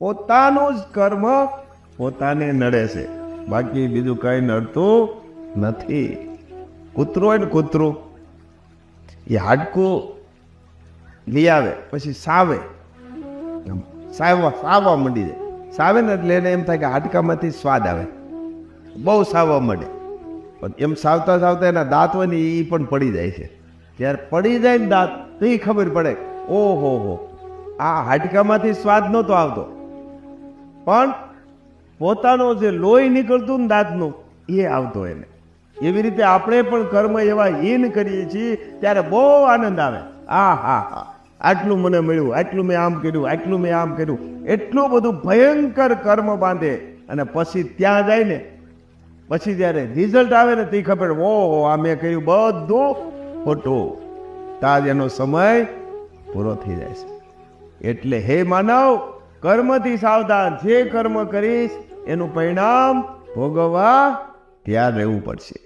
પોતાનું જ કર્મ પોતાને નડે છે. બાકી બીજું કઈ નડતું નથી. કૂતરો હોય ને કૂતરું, એ હાડકું લઈ આવે, પછી સાવે. સાવવા સાવવા મંડી જાય સાવે ને એટલે એને એમ થાય કે હાડકામાંથી સ્વાદ આવે. બહુ સાવવા મળે પણ એમ સાવતા સાવતા એના દાંત હોય ને એ પણ પડી જાય છે. જ્યારે પડી જાય ને દાંત, તો એ ખબર પડે ઓહો હો, આ હાડકામાંથી સ્વાદ નહોતો આવતો. પણ પોતાનો જે લોહી નીકળતું ને દાંતનું, એ આવતો એને. એવી રીતે આપણે પણ કર્મ એવા હીન કરીએ છીએ, ત્યારે બહુ આનંદ આવે. આ હા હા આટલું મને મળ્યું, આટલું મેં આમ કર્યું, આટલું મેં આમ કર્યું. એટલું બધું ભયંકર કર્મ બાંધે અને પછી ત્યાં જાય ને, પછી જ્યારે રિઝલ્ટ આવે ને તે ખબર ઓહો, આ મેં કર્યું બધું ખોટું. તાજ એનો સમય પૂરો થઈ જાય છે. એટલે હે માનવ કર્મથી સાવધાન જે કર્મ કરીશ એનું પરિણામ ભોગવવા તૈયાર રહેવું પડશે.